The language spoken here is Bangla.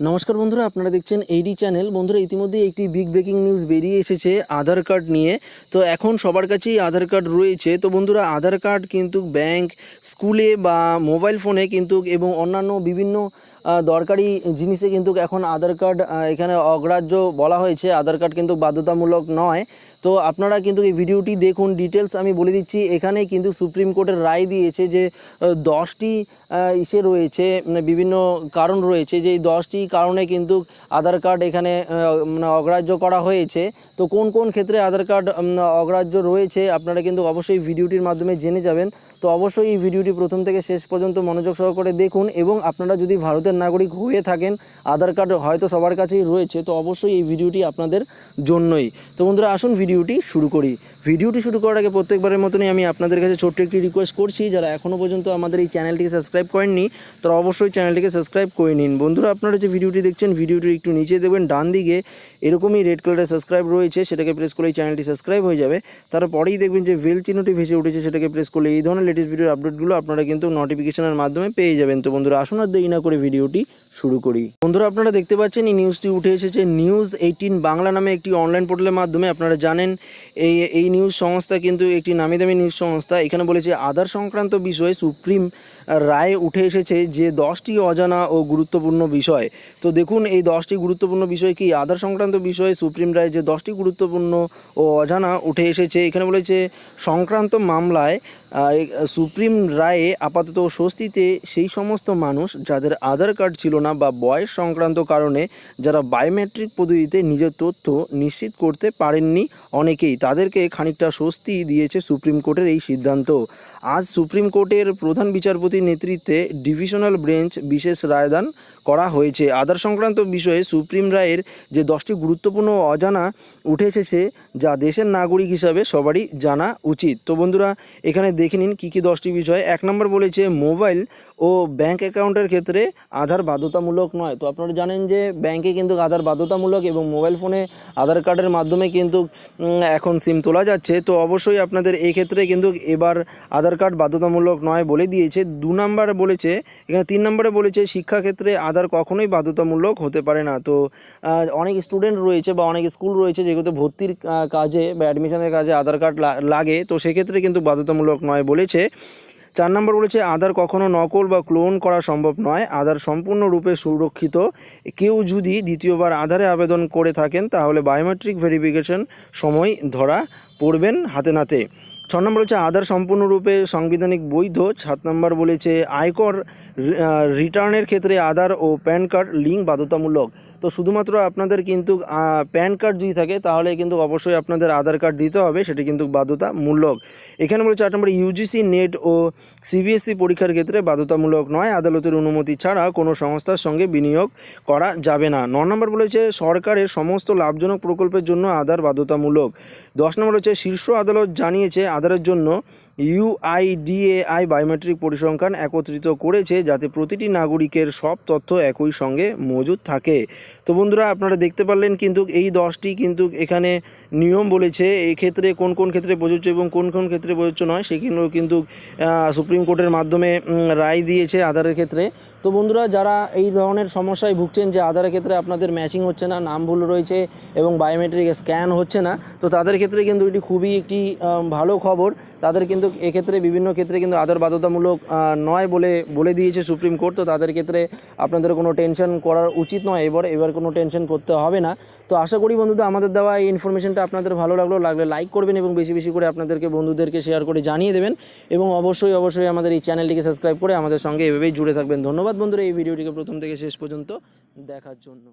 নমস্কার বন্ধুরা, আপনারা দেখছেন এইডি চ্যানেল বন্ধুরা ইতিমধ্যে একটি বিগ ব্রেকিং নিউজ বেরিয়ে এসেছে আধার কার্ড নিয়ে। তো এখন সবার কাছেই আধার কার্ড রয়েছে। তো বন্ধুরা, আধার কার্ড কিন্তু ব্যাংক স্কুলে বা মোবাইল ফোনে কিন্তু এবং অন্যান্য বিভিন্ন দরকারি জিনিসে কিন্তু এখন আধার কার্ড এখানে অগ্রাহ্য বলা হয়েছে। আধার কার্ড কিন্তু বাধ্যতামূলক নয়। তো আপনারা কিন্তু এই ভিডিওটি দেখুন। ডিটেলস আমি বলে দিচ্ছি। এখানে কিন্তু সুপ্রিম কোর্টের রায় দিয়েছে যে দশটি ইসে রয়েছে মানে বিভিন্ন কারণ রয়েছে যে, এই দশটি কারণে কিন্তু আধার কার্ড এখানে মানে অগ্রাহ্য করা হয়েছে। তো কোন কোন ক্ষেত্রে আধার কার্ড অগ্রাহ্য রয়েছে, আপনারা কিন্তু অবশ্যই ভিডিওটির মাধ্যমে জেনে যাবেন। তো অবশ্যই এই ভিডিওটি প্রথম থেকে শেষ পর্যন্ত মনোযোগ সহকারে দেখুন এবং আপনারা যদি ভারতের নাগরিক হয়ে থাকেন, আধার কার্ড হয়তো সবার কাছেই রয়েছে, তো অবশ্যই এই ভিডিওটি আপনাদের জন্যই। তো বন্ধুরা, আসুন ভিডিওটি শুরু করি। ভিডিওটি শুরু করার আগে প্রত্যেকবারের মতনই আমি আপনাদের কাছে ছোট্ট একটি রিকোয়েস্ট করছি, যারা এখনও পর্যন্ত আমাদের এই চ্যানেলটিকে সাবস্ক্রাইব করেননি, তারা অবশ্যই চ্যানেলটিকে সাবস্ক্রাইব করে নিন। বন্ধুরা, আপনারা যে ভিডিওটি দেখছেন ভিডিওটি একটু নিচে দেবেন, ডান দিকে এরকমই রেড কালারের সাবস্ক্রাইব রয়েছে, সেটাকে প্রেস করলেই চ্যানেলটি সাবস্ক্রাইব হয়ে যাবে। তারপরেই দেখবেন যে বেল চিহ্নটি ভেসে উঠেছে, সেটাকে প্রেস করলে এই ধরনের লেটেস্ট ভিডিওর আপডেটগুলো আপনারা কিন্তু নোটিফিকেশনের মাধ্যমে পেয়ে যাবেন। তো বন্ধুরা, আসুন আর দেরি না করে ভিডিওটি শুরু করি। বন্ধুরা, আপনারা দেখতে পাচ্ছেন, এই নিউজটি উঠে এসেছে। নিউজ এইটিন বাংলা নামে একটি অনলাইন পোর্টালের মাধ্যমে আপনারা জানেন, এই এই নিউজ সংস্থা কিন্তু একটি নামি দামি নিউজ সংস্থা। এখানে বলেছে, আধার সংক্রান্ত বিষয়ে সুপ্রিম রায় উঠে এসেছে যে, দশটি অজানা ও গুরুত্বপূর্ণ বিষয়। তো দেখুন, এই দশটি গুরুত্বপূর্ণ বিষয় কি? আধার সংক্রান্ত বিষয়ে সুপ্রিম রায় যে দশটি গুরুত্বপূর্ণ ও অজানা উঠে এসেছে, এখানে বলেছে, সংক্রান্ত মামলায় সুপ্রিম রায়ে আপাতত স্বস্তিতে সেই সমস্ত মানুষ যাদের আধার কার্ড ছিল না বা বয়স সংক্রান্ত কারণে যারা বায়োমেট্রিক পদ্ধতিতে নিজের তথ্য নিশ্চিত করতে পারেননি অনেকেই তাদেরকে খানিকটা স্বস্তি দিয়েছে সুপ্রিম কোর্টের এই সিদ্ধান্ত। আজ সুপ্রিম কোর্টের প্রধান বিচারপতির নেতৃত্বে ডিভিশনাল বেঞ্চ বিশেষ রায়দান করা হয়েছে। আধার সংক্রান্ত বিষয়ে সুপ্রিম রায়ের যে দশটি গুরুত্বপূর্ণ অজানা উঠে এসেছে যা দেশের নাগরিক হিসাবে সবারই জানা উচিত। তো বন্ধুরা, এখানে দেখে নিন কী কী দশটি বিষয়। এক নম্বর বলেছে মোবাইল ও ব্যাংক অ্যাকাউন্টের ক্ষেত্রে আধার বাধ্যতামূলক নয়। তো আপনারা জানেন যে ব্যাংকে কিন্তু আধার বাধ্যতামূলক এবং মোবাইল ফোনে আধার কার্ডের মাধ্যমে কিন্তু এখন সিম তোলা যাচ্ছে। তো অবশ্যই আপনাদের এই ক্ষেত্রে কিন্তু এবার আধার কার্ড বাধ্যতামূলক নয় বলে দিয়েছে। দু নম্বরে বলেছে, এখানে তিন নম্বরে বলেছে শিক্ষাক্ষেত্রে আধার কখনোই বাধ্যতামূলক হতে পারে না। তো অনেক স্টুডেন্ট রয়েছে বা অনেক স্কুল রয়েছে যেগুলোতে ভর্তির কাজে বা অ্যাডমিশনের কাজে আধার কার্ড লাগে। তো সেক্ষেত্রে কিন্তু বাধ্যতামূলক নয় বলেছে। চার নম্বর বলেছে, আধার কখনো নকল বা ক্লোন করা সম্ভব নয়। আধার সম্পূর্ণরূপে সুরক্ষিত। কেউ যদি দ্বিতীয়বার আধারে আবেদন করে থাকেন, তাহলে বায়োমেট্রিক ভেরিফিকেশন সময় ধরা পড়বেন হাতে নাতে। ছ নম্বর হচ্ছে আধার সম্পূর্ণরূপে সাংবিধানিক বৈধ। সাত নম্বর বলেছে, আয়কর রিটার্নের ক্ষেত্রে আধার ও প্যান কার্ড লিঙ্ক বাধ্যতামূলক। তো শুধুমাত্র আপনাদের কিন্তু প্যান কার্ড যদি থাকে, তাহলে কিন্তু অবশ্যই আপনাদের আধার কার্ড দিতে হবে, সেটি কিন্তু বাধ্যতামূলক। এখানে বলেছে আট নম্বর ইউজিসি নেট ও সিবিএসসি পরীক্ষার ক্ষেত্রে বাধ্যতামূলক নয়, আদালতের অনুমতি ছাড়া কোনো সংস্থার সঙ্গে বিনিয়োগ করা যাবে না। ন নম্বর বলেছে, সরকারের সমস্ত লাভজনক প্রকল্পের জন্য আধার বাধ্যতামূলক। দশ নম্বর হচ্ছে, শীর্ষ আদালত জানিয়েছে, আধারের জন্য ইউআইডিএআই বায়োমেট্রিক পরিসংখ্যান একত্রিত করেছে যাতে প্রতিটি নাগরিকের সব তথ্য একই সঙ্গে মজুদ থাকে। তো বন্ধুরা, আপনারা দেখতে পারলেন কিন্তু এই দশটি কিন্তু এখানে নিয়ম বলেছে, এই ক্ষেত্রে কোন কোন ক্ষেত্রে প্রযোজ্য এবং কোন কোন ক্ষেত্রে প্রযোজ্য নয় সেগুলো কিন্তু সুপ্রিম কোর্টের মাধ্যমে রায় দিয়েছে আধারের ক্ষেত্রে। তো বন্ধুরা, যারা এই ধরনের সমস্যায় ভুগছেন যে আধারের ক্ষেত্রে আপনাদের ম্যাচিং হচ্ছে না, নাম ভুল রয়েছে এবং বায়োমেট্রিক স্ক্যান হচ্ছে না, তো তাদের ক্ষেত্রে কিন্তু এটি খুবই একটি ভালো খবর। তাদের কিন্তু এক্ষেত্রে বিভিন্ন ক্ষেত্রে কিন্তু আধার বাধ্যতামূলক নয় বলে বলে দিয়েছে সুপ্রিম কোর্ট তো তাদের ক্ষেত্রে আপনাদের কোনো টেনশন করার উচিত নয়। এবার এবার কোনো টেনশন করতে হবে না। তো আশা করি বন্ধুদের আমাদের দেওয়া এই ইনফরমেশনটা আপনাদের ভালো লাগল, লাগলে লাইক করবেন এবং বেশি বেশি করে আপনাদেরকে, বন্ধুদেরকে শেয়ার করে জানিয়ে দেবেন। এবং অবশ্যই অবশ্যই আমাদের এই চ্যানেলটিকে সাবস্ক্রাইব করে আমাদের সঙ্গে এভাবেই জুড়ে থাকবেন। ধন্যবাদ বন্ধুরা, এই ভিডিওটিকে প্রথম থেকে শেষ পর্যন্ত দেখার জন্য।